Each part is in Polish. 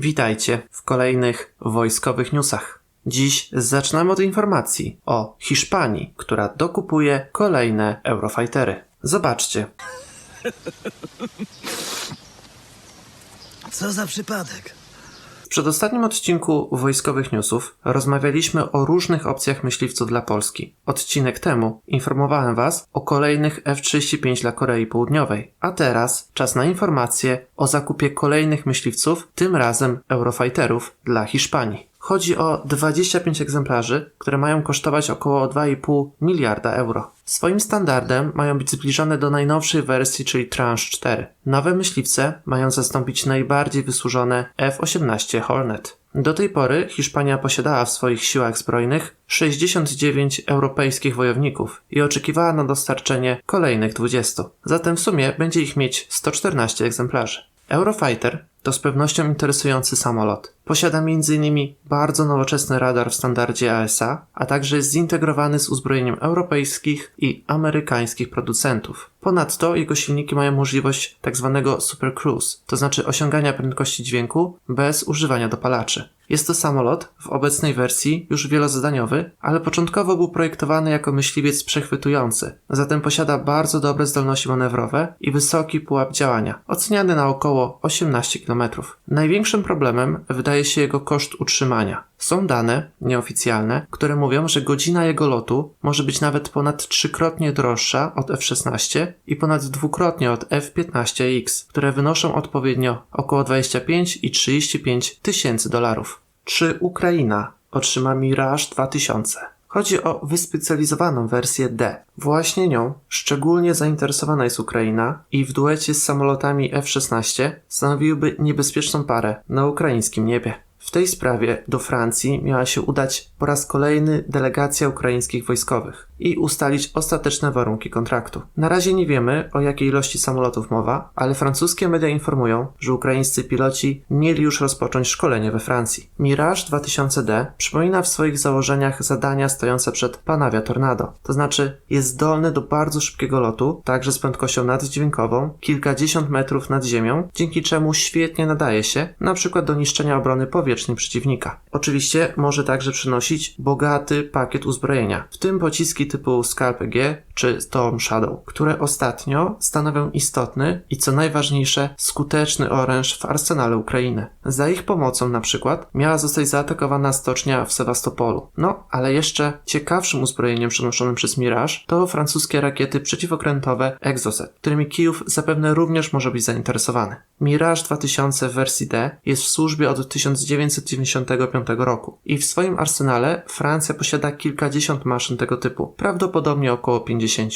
Witajcie w kolejnych wojskowych newsach. Dziś zaczynamy od informacji o Hiszpanii, która dokupuje kolejne Eurofightery. Zobaczcie, Co za przypadek? Przedostatnim odcinku wojskowych newsów rozmawialiśmy o różnych opcjach myśliwców dla Polski. Odcinek temu informowałem Was o kolejnych F-35 dla Korei Południowej, a teraz czas na informacje o zakupie kolejnych myśliwców, tym razem Eurofighterów dla Hiszpanii. Chodzi o 25 egzemplarzy, które mają kosztować około 2,5 miliarda euro. Swoim standardem mają być zbliżone do najnowszej wersji, czyli Tranche 4. Nowe myśliwce mają zastąpić najbardziej wysłużone F-18 Hornet. Do tej pory Hiszpania posiadała w swoich siłach zbrojnych 69 europejskich wojowników i oczekiwała na dostarczenie kolejnych 20. Zatem w sumie będzie ich mieć 114 egzemplarzy. Eurofighter to z pewnością interesujący samolot. Posiada m.in. bardzo nowoczesny radar w standardzie ASA, a także jest zintegrowany z uzbrojeniem europejskich i amerykańskich producentów. Ponadto jego silniki mają możliwość tzw. Super Cruise, to znaczy osiągania prędkości dźwięku bez używania dopalaczy. Jest to samolot w obecnej wersji już wielozadaniowy, ale początkowo był projektowany jako myśliwiec przechwytujący, zatem posiada bardzo dobre zdolności manewrowe i wysoki pułap działania, oceniany na około 18 km. Największym problemem wydaje się jego koszt utrzymania. Są dane, nieoficjalne, które mówią, że godzina jego lotu może być nawet ponad trzykrotnie droższa od F-16 i ponad dwukrotnie od F-15X, które wynoszą odpowiednio około 25 i 35 tysięcy dolarów. Czy Ukraina otrzyma Mirage 2000? Chodzi o wyspecjalizowaną wersję D. Właśnie nią szczególnie zainteresowana jest Ukraina i w duecie z samolotami F-16 stanowiłyby niebezpieczną parę na ukraińskim niebie. W tej sprawie do Francji miała się udać po raz kolejny delegacja ukraińskich wojskowych i ustalić ostateczne warunki kontraktu. Na razie nie wiemy, o jakiej ilości samolotów mowa, ale francuskie media informują, że ukraińscy piloci mieli już rozpocząć szkolenie we Francji. Mirage 2000D przypomina w swoich założeniach zadania stojące przed Panavia Tornado, to znaczy jest zdolny do bardzo szybkiego lotu, także z prędkością naddźwiękową, kilkadziesiąt metrów nad ziemią, dzięki czemu świetnie nadaje się na przykład do niszczenia obrony powietrznej przeciwnika. Oczywiście może także przynosić bogaty pakiet uzbrojenia, w tym pociski typu Scalp G czy Storm Shadow, które ostatnio stanowią istotny i co najważniejsze skuteczny oręż w arsenale Ukrainy. Za ich pomocą na przykład miała zostać zaatakowana stocznia w Sewastopolu. No, ale jeszcze ciekawszym uzbrojeniem przenoszonym przez Mirage to francuskie rakiety przeciwokrętowe Exocet, którymi Kijów zapewne również może być zainteresowany. Mirage 2000 w wersji D jest w służbie od 1995 roku i w swoim arsenale Francja posiada kilkadziesiąt maszyn tego typu, prawdopodobnie około 50.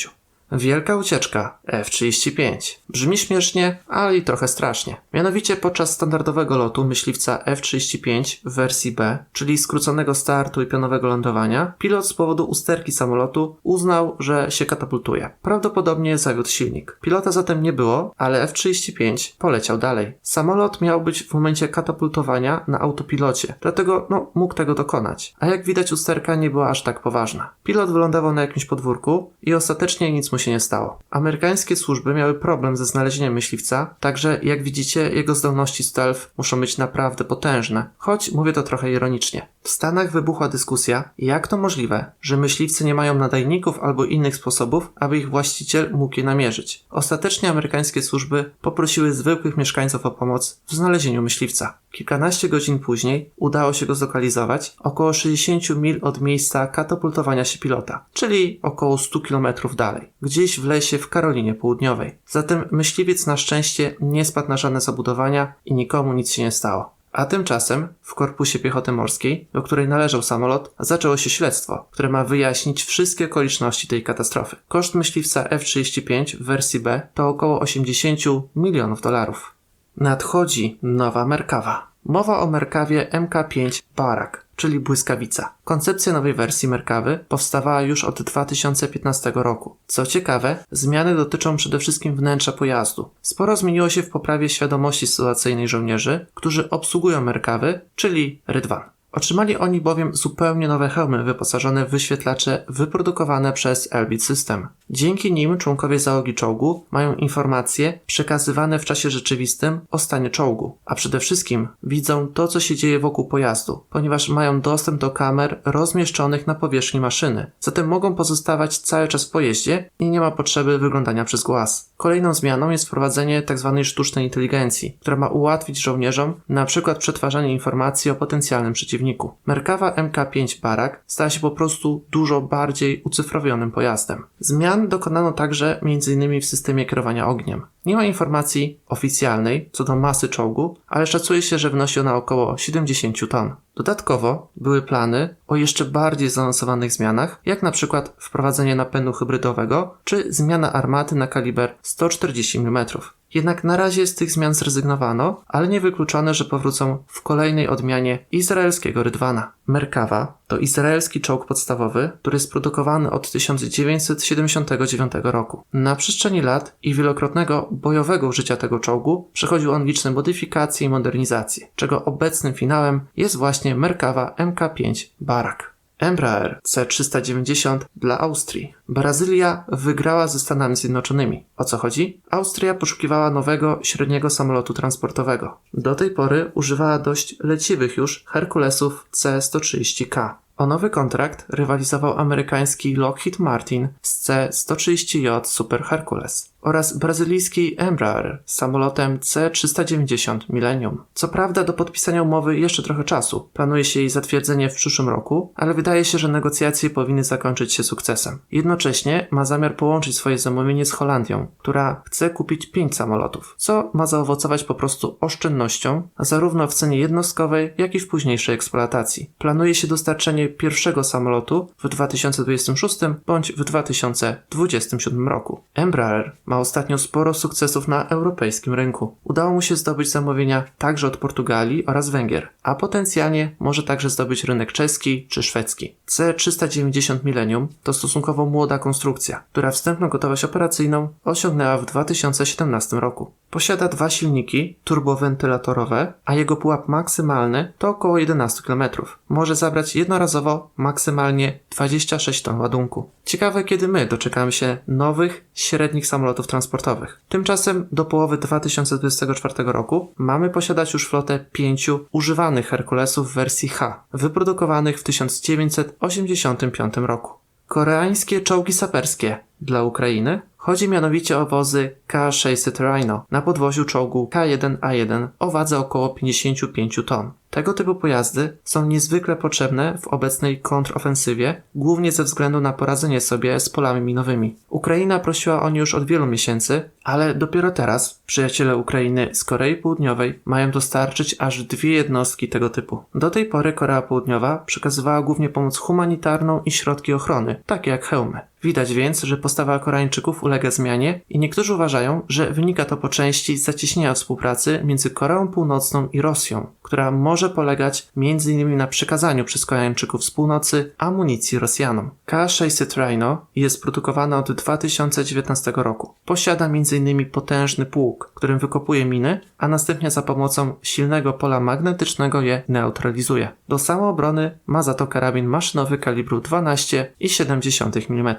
Wielka ucieczka F-35. Brzmi śmiesznie, ale i trochę strasznie. Mianowicie podczas standardowego lotu myśliwca F-35 w wersji B, czyli skróconego startu i pionowego lądowania, pilot z powodu usterki samolotu uznał, że się katapultuje. Prawdopodobnie zawiódł silnik. Pilota zatem nie było, ale F-35 poleciał dalej. Samolot miał być w momencie katapultowania na autopilocie, dlatego no, mógł tego dokonać. A jak widać usterka nie była aż tak poważna. Pilot wylądował na jakimś podwórku i ostatecznie nic mu się nie stało. Amerykańskie służby miały problem ze znalezieniem myśliwca, także jak widzicie jego zdolności stealth muszą być naprawdę potężne, choć mówię to trochę ironicznie. W Stanach wybuchła dyskusja, jak to możliwe, że myśliwcy nie mają nadajników albo innych sposobów, aby ich właściciel mógł je namierzyć. Ostatecznie amerykańskie służby poprosiły zwykłych mieszkańców o pomoc w znalezieniu myśliwca. Kilkanaście godzin później udało się go zlokalizować około 60 mil od miejsca katapultowania się pilota, czyli około 100 km dalej, gdzieś w lesie w Karolinie Południowej. Zatem myśliwiec na szczęście nie spadł na żadne zabudowania i nikomu nic się nie stało. A tymczasem w Korpusie Piechoty Morskiej, do której należał samolot, zaczęło się śledztwo, które ma wyjaśnić wszystkie okoliczności tej katastrofy. Koszt myśliwca F-35 w wersji B to około 80 milionów dolarów. Nadchodzi nowa Merkawa. Mowa o Merkawie MK5 Barak, czyli błyskawica. Koncepcja nowej wersji Merkawy powstawała już od 2015 roku. Co ciekawe, zmiany dotyczą przede wszystkim wnętrza pojazdu. Sporo zmieniło się w poprawie świadomości sytuacyjnej żołnierzy, którzy obsługują Merkawy, czyli Rydwan. Otrzymali oni bowiem zupełnie nowe hełmy wyposażone w wyświetlacze wyprodukowane przez Elbit System. Dzięki nim członkowie załogi czołgu mają informacje przekazywane w czasie rzeczywistym o stanie czołgu, a przede wszystkim widzą to, co się dzieje wokół pojazdu, ponieważ mają dostęp do kamer rozmieszczonych na powierzchni maszyny. Zatem mogą pozostawać cały czas w pojeździe i nie ma potrzeby wyglądania przez głaz. Kolejną zmianą jest wprowadzenie tzw. sztucznej inteligencji, która ma ułatwić żołnierzom na przykład przetwarzanie informacji o potencjalnym przeciwniku. Merkawa MK5 Barak stała się po prostu dużo bardziej ucyfrowionym pojazdem. Zmian dokonano także m.in. w systemie kierowania ogniem. Nie ma informacji oficjalnej co do masy czołgu, ale szacuje się, że wynosi ona około 70 ton. Dodatkowo były plany o jeszcze bardziej zaawansowanych zmianach, jak na przykład wprowadzenie napędu hybrydowego czy zmiana armaty na kaliber 140 mm. Jednak na razie z tych zmian zrezygnowano, ale nie wykluczone, że powrócą w kolejnej odmianie izraelskiego Rydwana. Merkawa to izraelski czołg podstawowy, który jest produkowany od 1979 roku. Na przestrzeni lat i wielokrotnego bojowego użycia tego czołgu przechodził on liczne modyfikacje i modernizacje, czego obecnym finałem jest właśnie Merkawa MK5 Barak. Embraer C390 dla Austrii. Brazylia wygrała ze Stanami Zjednoczonymi. O co chodzi? Austria poszukiwała nowego, średniego samolotu transportowego. Do tej pory używała dość leciwych już Herkulesów C-130K. O nowy kontrakt rywalizował amerykański Lockheed Martin z C-130J Super Hercules oraz brazylijski Embraer z samolotem C-390 Millennium. Co prawda do podpisania umowy jeszcze trochę czasu. Planuje się jej zatwierdzenie w przyszłym roku, ale wydaje się, że negocjacje powinny zakończyć się sukcesem. Jednocześnie ma zamiar połączyć swoje zamówienie z Holandią, która chce kupić 5 samolotów, co ma zaowocować po prostu oszczędnością, zarówno w cenie jednostkowej, jak i w późniejszej eksploatacji. Planuje się dostarczenie pierwszego samolotu w 2026 bądź w 2027 roku. Embraer ma ostatnio sporo sukcesów na europejskim rynku. Udało mu się zdobyć zamówienia także od Portugalii oraz Węgier, a potencjalnie może także zdobyć rynek czeski czy szwedzki. C390 Millennium to stosunkowo młoda konstrukcja, która wstępną gotowość operacyjną osiągnęła w 2017 roku. Posiada dwa silniki turbowentylatorowe, a jego pułap maksymalny to około 11 km. Może zabrać jednorazowo maksymalnie 26 ton ładunku. Ciekawe, kiedy my doczekamy się nowych, średnich samolotów transportowych. Tymczasem do połowy 2024 roku mamy posiadać już flotę pięciu używanych Herkulesów w wersji H, wyprodukowanych w 1985 roku. Koreańskie czołgi saperskie dla Ukrainy Chodzi mianowicie o wozy K600 Rhino na podwoziu czołgu K1A1 o wadze około 55 ton. Tego typu pojazdy są niezwykle potrzebne w obecnej kontrofensywie, głównie ze względu na poradzenie sobie z polami minowymi. Ukraina prosiła o nie już od wielu miesięcy, ale dopiero teraz przyjaciele Ukrainy z Korei Południowej mają dostarczyć aż dwie jednostki tego typu. Do tej pory Korea Południowa przekazywała głównie pomoc humanitarną i środki ochrony, takie jak hełmy. Widać więc, że postawa Koreańczyków ulega zmianie i niektórzy uważają, że wynika to po części z zacieśnienia współpracy między Koreą Północną i Rosją, która może polegać m.in. na przekazaniu przez Koreańczyków z północy amunicji Rosjanom. K-600 Rhino jest produkowana od 2019 roku. Posiada m.in. potężny pług, którym wykopuje miny, a następnie za pomocą silnego pola magnetycznego je neutralizuje. Do samoobrony ma za to karabin maszynowy kalibru 12,7 mm.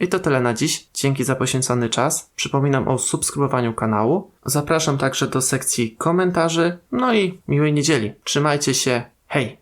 I to tyle na dziś. Dzięki za poświęcony czas. Przypominam o subskrybowaniu kanału. Zapraszam także do sekcji komentarzy. No i miłej niedzieli. Trzymajcie się. Hej!